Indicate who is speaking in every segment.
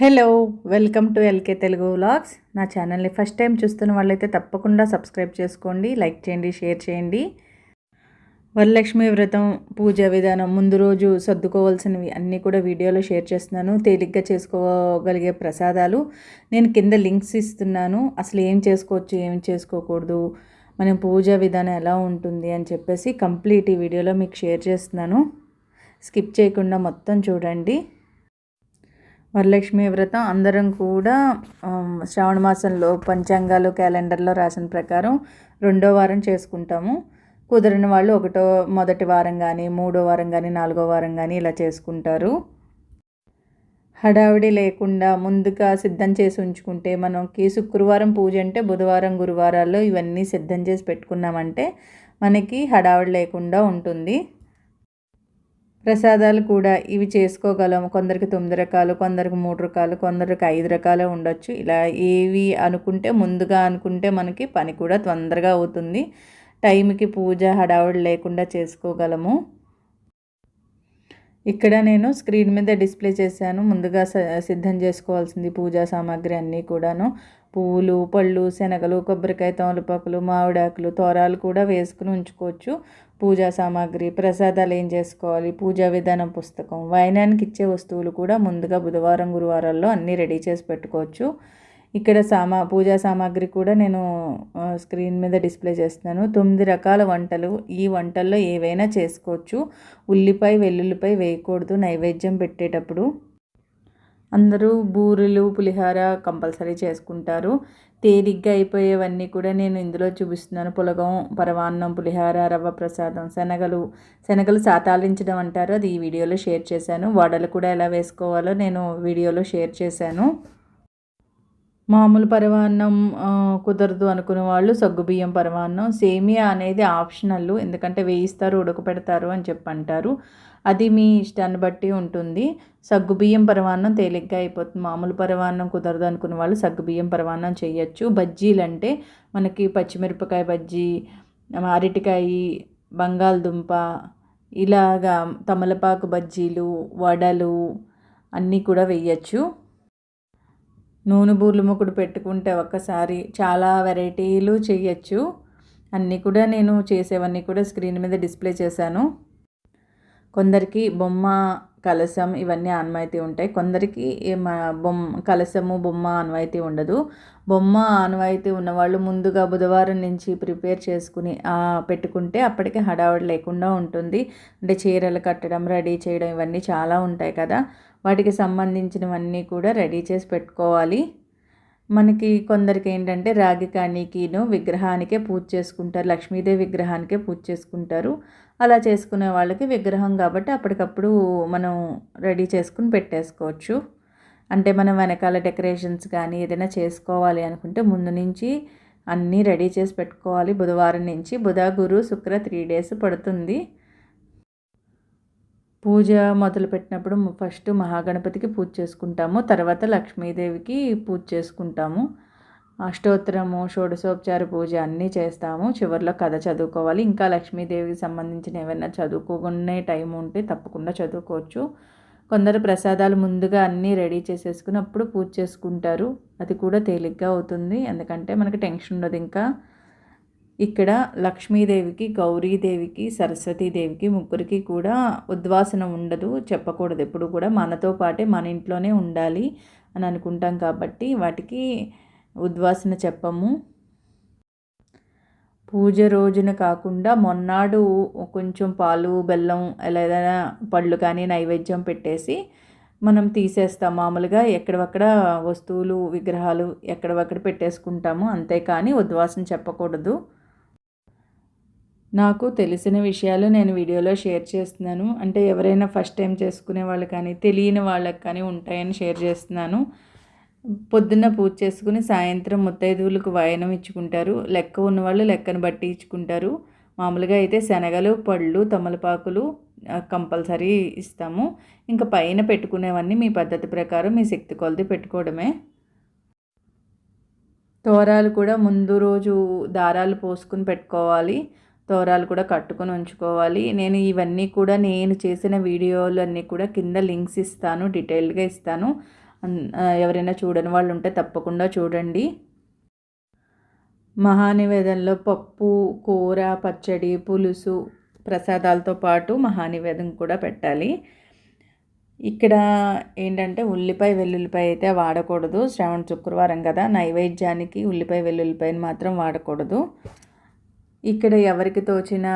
Speaker 1: Hello welcome to LK Telugu vlogs. నా ఛానల్ని first time చూస్తున్న వాళ్ళైతే తప్పకుండా సబ్స్క్రైబ్ చేసుకోండి లైక్ చేయండి షేర్ చేయండి. వరలక్ష్మి వ్రతం పూజ విధానం ముందు రోజు సర్దుకోవాల్సినవి అన్నీ కూడా వీడియోలో షేర్ చేస్తున్నాను. తేలిగ్గా చేసుకోగలిగే ప్రసాదాలు నేను కింద లింక్స్ ఇస్తున్నాను. అసలు ఏం చేసుకోవచ్చు ఏం చేసుకోకూడదు మనం పూజ విధానం ఎలా ఉంటుంది అని చెప్పేసి కంప్లీట్ ఈ వీడియోలో మీకు షేర్ చేస్తున్నాను. స్కిప్ చేయకుండా మొత్తం చూడండి. వరలక్ష్మి వ్రతం. అందరం కూడా శ్రావణ మాసంలో పంచాంగాలు క్యాలెండర్లో రాసిన ప్రకారం రెండో వారం చేసుకుంటాము. కుదరని వాళ్ళు ఒకటో మొదటి వారం కానీ మూడో వారం కానీ నాలుగో వారం కానీ ఇలా చేసుకుంటారు. హడావిడి లేకుండా ముందుగా సిద్ధం చేసి ఉంచుకుంటే మనకి శుక్రవారం పూజ అంటే బుధవారం గురువారాల్లో ఇవన్నీ సిద్ధం చేసి పెట్టుకున్నామంటే మనకి హడావిడి లేకుండా ఉంటుంది. ప్రసాదాలు కూడా ఇవి చేసుకోగలం. కొందరికి తొమ్మిది రకాలు కొందరికి మూడు రకాలు కొందరికి ఐదు రకాలు ఉండొచ్చు. ఇలా ఏవి అనుకుంటే ముందుగా అనుకుంటే మనకి పని కూడా తొందరగా అవుతుంది. టైంకి పూజ హడావుడి లేకుండా చేసుకోగలము. ఇక్కడ నేను స్క్రీన్ మీద డిస్ప్లే చేశాను. ముందుగా స- సిద్ధం చేసుకోవాల్సింది పూజా సామాగ్రి అన్నీ కూడాను. పువ్వులు పళ్ళు శనగలు కొబ్బరికాయ తమలపాకులు మామిడాకులు తోరాలు కూడా వేసుకుని ఉంచుకోవచ్చు. పూజా సామాగ్రి ప్రసాదాలు ఏం చేసుకోవాలి? పూజా విధానం పుస్తకం వాయనానికి ఇచ్చే వస్తువులు కూడా ముందుగా బుధవారం గురువారాల్లో అన్నీ రెడీ చేసి పెట్టుకోవచ్చు. ఇక్కడ సామా పూజా సామాగ్రి కూడా నేను స్క్రీన్ మీద డిస్ప్లే చేస్తున్నాను. తొమ్మిది రకాల వంటలు ఈ వంటల్లో ఏవైనా చేసుకోవచ్చు. ఉల్లిపాయ వెల్లుల్లిపాయ వేయకూడదు నైవేద్యం పెట్టేటప్పుడు. అందరూ బూరెలు పులిహార కంపల్సరీ చేసుకుంటారు. తేలిగ్గా అయిపోయేవన్నీ కూడా నేను ఇందులో చూపిస్తున్నాను. పులగం పరవాన్నం పులిహార రవ్వ ప్రసాదం శనగలు శనగలు సాతాలించడం అంటారు. అది ఈ వీడియోలో షేర్ చేశాను. వడలు కూడా ఎలా వేసుకోవాలో నేను వీడియోలో షేర్ చేశాను. మామూలు పరమాన్నం కుదరదు అనుకునే వాళ్ళు సగ్గుబియ్యం పరమాన్నం సేమియా అనేది ఆప్షనల్. ఎందుకంటే వేయిస్తారు ఉడకపెడతారు అని చెప్పంటారు. అది మీ ఇష్టాన్ని బట్టి ఉంటుంది. సగ్గుబియ్యం పరమాన్నం తేలిగ్గా అయిపోతుంది. మామూలు పరమాన్నం కుదరదు అనుకునే వాళ్ళు సగ్గుబియ్యం పరమాన్నం చేయొచ్చు. బజ్జీలు అంటే మనకి పచ్చిమిరపకాయ బజ్జీ అరటికాయ బంగాళదుంప ఇలాగా తమలపాకు బజ్జీలు వడలు అన్నీ కూడా వేయచ్చు. నూనె బూర్లు ముకుడు పెట్టుకుంటే ఒక్కసారి చాలా వెరైటీలు చేయొచ్చు అన్నీ కూడా నేను చేసేవన్నీ కూడా స్క్రీన్ మీద డిస్ప్లే చేశాను. కొందరికి బొమ్మ కలశం ఇవన్నీ ఆనవాయితీ ఉంటాయి. కొందరికి బొమ్మ కలశము బొమ్మ ఆనవాయితీ ఉండదు. బొమ్మ ఆనవాయితీ ఉన్నవాళ్ళు ముందుగా బుధవారం నుంచి ప్రిపేర్ చేసుకుని పెట్టుకుంటే అప్పటికి హడావడి లేకుండా ఉంటుంది. అంటే చీరలు కట్టడం రెడీ చేయడం ఇవన్నీ చాలా ఉంటాయి కదా. వాటికి సంబంధించినవన్నీ కూడా రెడీ చేసి పెట్టుకోవాలి. మనకి కొందరికి ఏంటంటే రాగి కాణికిను విగ్రహానికే పూజ చేసుకుంటారు లక్ష్మీదేవి విగ్రహానికే పూజ చేసుకుంటారు. అలా చేసుకునే వాళ్ళకి విగ్రహం కాబట్టి అప్పటికప్పుడు మనం రెడీ చేసుకుని పెట్టేసుకోవచ్చు. అంటే మనం వెనకాల డెకరేషన్స్ కానీ ఏదైనా చేసుకోవాలి అనుకుంటే ముందు నుంచి అన్నీ రెడీ చేసి పెట్టుకోవాలి. బుధవారం నుంచి బుధ గురు శుక్ర త్రీ డేస్ పడుతుంది. పూజ మొదలుపెట్టినప్పుడు ఫస్ట్ మహాగణపతికి పూజ చేసుకుంటాము. తర్వాత లక్ష్మీదేవికి పూజ చేసుకుంటాము. అష్టోత్తరము షోడశోపచార పూజ అన్నీ చేస్తాము. చివరిలో కథ చదువుకోవాలి. ఇంకా లక్ష్మీదేవికి సంబంధించిన ఏమైనా చదువుకునే టైం ఉంటే తప్పకుండా చదువుకోవచ్చు. కొందరు ప్రసాదాలు ముందుగా అన్నీ రెడీ చేసేసుకుని అప్పుడు పూజ చేసుకుంటారు. అది కూడా తేలిగ్గా అవుతుంది. ఎందుకంటే మనకి టెన్షన్ ఉండదు ఇంకా. ఇక్కడ లక్ష్మీదేవికి గౌరీదేవికి సరస్వతీదేవికి ముగ్గురికి కూడా ఉద్వాసన ఉండదు చెప్పకూడదు. ఎప్పుడు కూడా మనతో పాటే మన ఇంట్లోనే ఉండాలి అని అనుకుంటాం కాబట్టి వాటికి ఉద్వాసన చెప్పము. పూజ రోజున కాకుండా మొన్నాడు కొంచెం పాలు బెల్లం ఎలా ఏదైనా పళ్ళు కానీ నైవేద్యం పెట్టేసి మనం తీసేస్తాం. మామూలుగా ఎక్కడవక్కడ వస్తువులు విగ్రహాలు ఎక్కడవక్కడ పెట్టేసుకుంటాము. అంతేకాని ఉద్వాసన చెప్పకూడదు. నాకు తెలిసిన విషయాలు నేను వీడియోలో షేర్ చేస్తున్నాను. అంటే ఎవరైనా ఫస్ట్ టైం చేసుకునే వాళ్ళు కానీ తెలియని వాళ్ళకి కానీ ఉంటాయని షేర్ చేస్తున్నాను. పొద్దున్న పూజ చేసుకుని సాయంత్రం ముత్తైదువులకు వాయనం ఇచ్చుకుంటారు. లెక్క ఉన్నవాళ్ళు లెక్కను బట్టి ఇచ్చుకుంటారు. మామూలుగా అయితే శనగలు పళ్ళు తమలపాకులు కంపల్సరీ ఇస్తాము. ఇంకా పైన పెట్టుకునేవన్నీ మీ పద్ధతి ప్రకారం మీ శక్తి కొలది పెట్టుకోవడమే. తోరాలు కూడా ముందు రోజు దారాలు పోసుకుని పెట్టుకోవాలి. తోరాలు కూడా కట్టుకొని ఉంచుకోవాలి. నేను ఇవన్నీ కూడా నేను చేసిన వీడియోలు అన్నీ కూడా కింద లింక్స్ ఇస్తాను డీటెయిల్గా ఇస్తాను. ఎవరైనా చూడని వాళ్ళు ఉంటే తప్పకుండా చూడండి. మహానివేదంలో పప్పు కూర పచ్చడి పులుసు ప్రసాదాలతో పాటు మహానివేదం కూడా పెట్టాలి. ఇక్కడ ఏంటంటే ఉల్లిపాయ వెల్లుల్లిపాయ అయితే వాడకూడదు. శ్రావణ శుక్రవారం కదా నైవేద్యానికి ఉల్లిపాయ వెల్లుల్లిపాయని మాత్రం వాడకూడదు. ఇక్కడ ఎవరికి తోచిన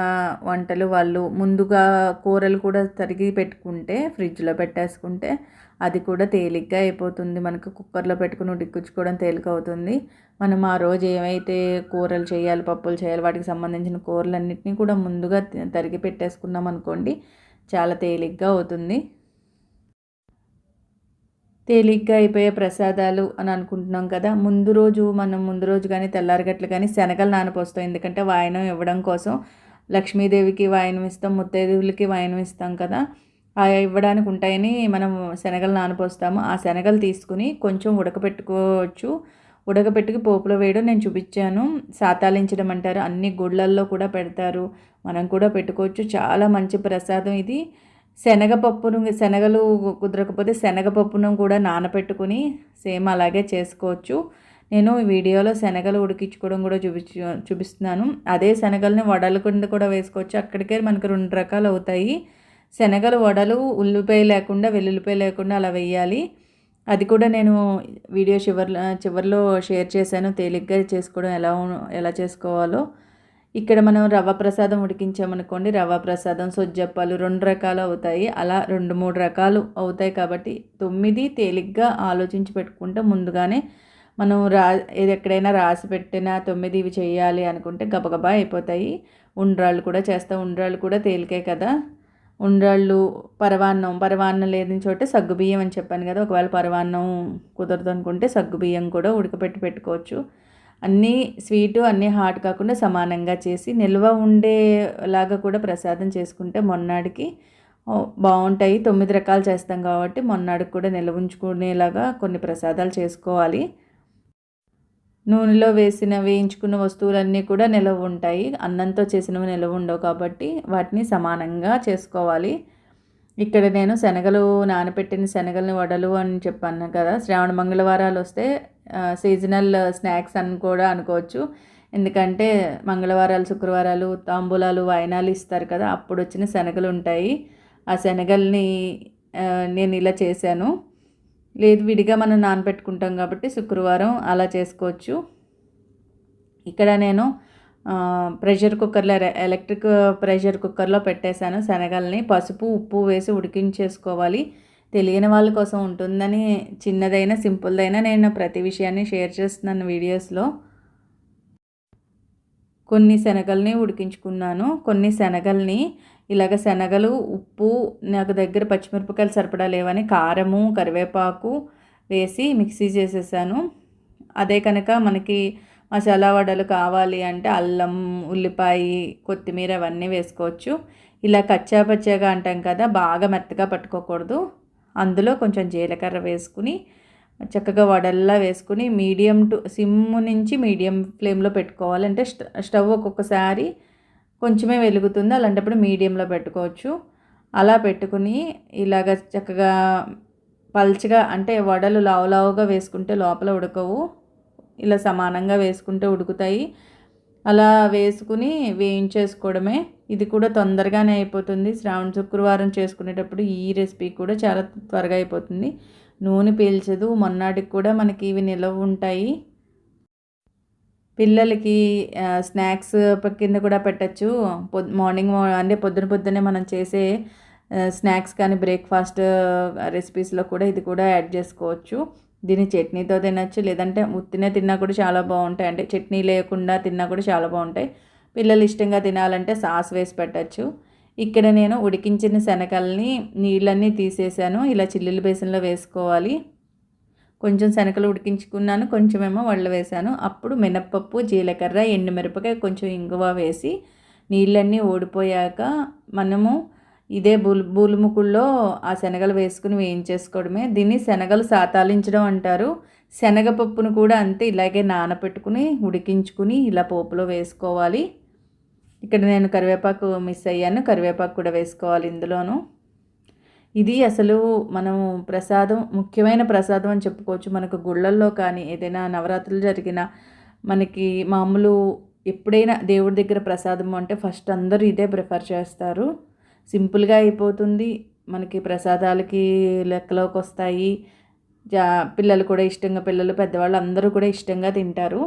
Speaker 1: వంటలు వాళ్ళు ముందుగా కూరలు కూడా తరిగి పెట్టుకుంటే ఫ్రిడ్జ్లో పెట్టేసుకుంటే అది కూడా తేలిగ్గా అయిపోతుంది. మనకు కుక్కర్లో పెట్టుకుని ఉడికించుకోవడం తేలిక అవుతుంది మనం ఆ రోజు ఏమైతే కూరలు చేయాలి పప్పులు చేయాలి వాటికి సంబంధించిన కూరలన్నింటినీ కూడా ముందుగా తరిగి పెట్టేసుకున్నాం అనుకోండి చాలా తేలిగ్గా అవుతుంది. తేలిగ్గా అయిపోయే ప్రసాదాలు అని అనుకుంటున్నాం కదా. ముందు రోజు మనం ముందు రోజు కానీ తెల్లారగట్లు కానీ శనగలు నానపోస్తాం. ఎందుకంటే వాయనం ఇవ్వడం కోసం లక్ష్మీదేవికి వాయనం ఇస్తాం ముత్తైదువులకి వాయనం ఇస్తాం కదా. ఆ ఇవ్వడానికి ఉంటాయని మనం శనగలు నానపోస్తాము. ఆ శనగలు తీసుకుని కొంచెం ఉడకపెట్టుకోవచ్చు. ఉడకపెట్టుకు పోపులో వేయడం నేను చూపించాను. సాతాలించడం అంటారు. అన్ని గుళ్ళల్లో కూడా పెడతారు. మనం కూడా పెట్టుకోవచ్చు. చాలా మంచి ప్రసాదం ఇది. శనగపప్పును శనగలు కుదరకపోతే శనగపప్పును కూడా నానపెట్టుకుని సేమ్ అలాగే చేసుకోవచ్చు. నేను వీడియోలో శనగలు ఉడికించుకోవడం కూడా చూపించు చూపిస్తున్నాను. అదే శనగలను వడల కింద కూడా వేసుకోవచ్చు. అక్కడికే మనకు రెండు రకాలు అవుతాయి. శనగలు వడలు ఉల్లిపాయ లేకుండా వెల్లుల్లిపాయ లేకుండా అలా వేయాలి. అది కూడా నేను వీడియో చివరిలో చివరిలో షేర్ చేశాను. తేలిగ్గా చేసుకోవడం ఎలా ఎలా చేసుకోవాలో. ఇక్కడ మనం రవ్వ ప్రసాదం ఉడికించామనుకోండి రవ్వ ప్రసాదం సొజ్జప్పాలు రెండు రకాలు అవుతాయి. అలా రెండు మూడు రకాలు అవుతాయి కాబట్టి తొమ్మిది తేలిగ్గా ఆలోచించి పెట్టుకుంటే ముందుగానే మనం రా ఏది ఎక్కడైనా రాసి పెట్టినా తొమ్మిది ఇవి చేయాలి అనుకుంటే గబగబా అయిపోతాయి. ఉండ్రాళ్ళు కూడా చేస్తాం. ఉండ్రాళ్ళు కూడా తేలికే కదా. ఉండ్రాళ్ళు పరవాన్నం పరవాన్నం లేని చోట సగ్గుబియ్యం అని చెప్పాను కదా. ఒకవేళ పరవాన్నం కుదరదు అనుకుంటే సగ్గుబియ్యం కూడా ఉడకపెట్టి పెట్టుకోవచ్చు. అన్నీ స్వీటు అన్నీ హాట్ కాకుండా సమానంగా చేసి నిల్వ ఉండేలాగా కూడా ప్రసాదం చేసుకుంటే మొన్నాడికి బాగుంటాయి తొమ్మిది రకాలు చేస్తాం కాబట్టి మొన్నాడికి కూడా నిల్వ ఉంచుకునేలాగా కొన్ని ప్రసాదాలు చేసుకోవాలి. నూనెలో వేసిన వేయించుకున్న వస్తువులన్నీ కూడా నిలవ ఉంటాయి. అన్నంతో చేసినవి నిలవ ఉండవు కాబట్టి వాటిని సమానంగా చేసుకోవాలి. ఇక్కడ నేను శనగలు నానబెట్టిన శనగలని వడలు అని చెప్పాను కదా. శ్రావణ మంగళవారాలు వస్తే సీజనల్ స్నాక్స్ అని కూడా అనుకోవచ్చు. ఎందుకంటే మంగళవారాలు శుక్రవారాలు తాంబూలాలు వాయినాలు ఇస్తారు కదా అప్పుడు వచ్చిన శనగలు ఉంటాయి. ఆ శనగల్ని నేను ఇలా చేశాను. లేదు విడిగా మనం నానబెట్టుకుంటాం కాబట్టి శుక్రవారం అలా చేసుకోవచ్చు. ఇక్కడ నేను ప్రెషర్ కుక్కర్లో ఎలక్ట్రిక్ ప్రెషర్ కుక్కర్లో పెట్టేశాను శనగల్ని. పసుపు ఉప్పు వేసి ఉడికించేసుకోవాలి. తెలియని వాళ్ళ కోసం ఉంటుందని చిన్నదైనా సింపుల్దైనా నేను ప్రతి విషయాన్ని షేర్ చేస్తున్నాను వీడియోస్లో. కొన్ని శనగల్ని ఉడికించుకున్నాను. కొన్ని శనగల్ని ఇలాగ శనగలు ఉప్పు నాకు దగ్గర పచ్చిమిరపకాయలు సరిపడా లేవని కారము కరివేపాకు వేసి మిక్సీ చేసేసాను. అదే కనుక మనకి మసాలా వడలు కావాలి అంటే అల్లం ఉల్లిపాయ కొత్తిమీర అవన్నీ వేసుకోవచ్చు. ఇలా కచ్చా పచ్చాగా అంటాం కదా బాగా మెత్తగా పట్టుకోకూడదు. అందులో కొంచెం జీలకర్ర వేసుకుని చక్కగా వడల్లా వేసుకుని మీడియం టు సిమ్ నుంచి మీడియం ఫ్లేమ్లో పెట్టుకోవాలి. అంటే స్టవ్ ఒక్కొక్కసారి కొంచెమే వెలుగుతుంది. అలాంటప్పుడు మీడియంలో పెట్టుకోవచ్చు. అలా పెట్టుకుని ఇలాగ చక్కగా పల్చగా అంటే వడలు లావు లావుగా వేసుకుంటే లోపల ఉడకవు. ఇలా సమానంగా వేసుకుంటే ఉడుకుతాయి. అలా వేసుకుని వేయించేసుకోవడమే. ఇది కూడా తొందరగానే అయిపోతుంది. శ్రావణ శుక్రవారం చేసుకునేటప్పుడు ఈ రెసిపీ కూడా చాలా త్వరగా అయిపోతుంది. నూనె పీల్చదు. మొన్నటికి కూడా మనకి ఇవి నిలవ ఉంటాయి. పిల్లలకి స్నాక్స్ కింద కూడా పెట్టచ్చు. మార్నింగ్ అంటే పొద్దున పొద్దునే మనం చేసే స్నాక్స్ కానీ బ్రేక్ఫాస్ట్ రెసిపీస్లో కూడా ఇది కూడా యాడ్ చేసుకోవచ్చు. దీన్ని చట్నీతో తినచ్చు లేదంటే ఉత్తినే తిన్నా కూడా చాలా బాగుంటాయి. అంటే చట్నీ లేకుండా తిన్నా కూడా చాలా బాగుంటాయి. పిల్లలు ఇష్టంగా తినాలంటే సాస్ వేసి పెట్టచ్చు. ఇక్కడ నేను ఉడికించిన శనగల్ని నీళ్ళన్నీ తీసేసాను. ఇలా చిల్లులు బేసన్లో వేసుకోవాలి. కొంచెం శనగలు ఉడికించుకున్నాను కొంచెమేమో వడలు వేసాను. అప్పుడు మినప్పప్పు జీలకర్ర ఎండుమిరపకాయ కొంచెం ఇంగువ వేసి నీళ్ళన్నీ ఓడిపోయాక మనము ఇదే బుల్ బూలుముకుల్లో ఆ శనగలు వేసుకుని వేయించేసుకోవడమే. దీన్ని శనగలు సాతాలించడం అంటారు. శనగపప్పును కూడా అంతే ఇలాగే నానపెట్టుకుని ఉడికించుకుని ఇలా పోపులో వేసుకోవాలి. ఇక్కడ నేను కరివేపాకు మిస్ అయ్యాను. కరివేపాకు కూడా వేసుకోవాలి ఇందులోను. ఇది అసలు మనం ప్రసాదం ముఖ్యమైన ప్రసాదం అని చెప్పుకోవచ్చు. మనకు గుళ్ళల్లో కానీ ఏదైనా నవరాత్రులు జరిగిన మనకి మామూలు ఎప్పుడైనా దేవుడి దగ్గర ప్రసాదం అంటే ఫస్ట్ అందరూ ఇదే ప్రిఫర్ చేస్తారు. సింపుల్గా అయిపోతుంది. మనకి ప్రసాదాలకి లెక్కలోకి వస్తాయి జా పిల్లలు కూడా ఇష్టంగా పిల్లలు పెద్దవాళ్ళు అందరూ కూడా ఇష్టంగా తింటారు.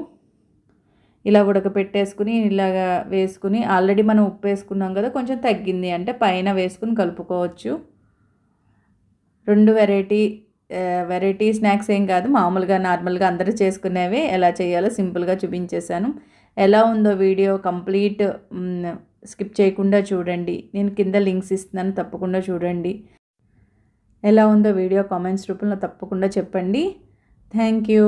Speaker 1: ఇలా ఉడకపెట్టేసుకుని ఇలాగా వేసుకుని ఆల్రెడీ మనం ఉప్పు వేసుకున్నాం కదా కొంచెం తగ్గింది అంటే పైన వేసుకుని కలుపుకోవచ్చు. రెండు వెరైటీ వెరైటీ స్నాక్స్ ఏం కాదు మామూలుగా నార్మల్గా అందరూ చేసుకునేవి ఎలా చేయాలో సింపుల్గా చూపించేశాను. ఎలా ఉందో వీడియో కంప్లీట్ స్కిప్ చేయకుండా చూడండి. నేను కింద లింక్స్ ఇస్తున్నాను తప్పకుండా చూడండి. ఎలా ఉందో వీడియో కామెంట్స్ రూపంలో తప్పకుండా చెప్పండి. Thank you.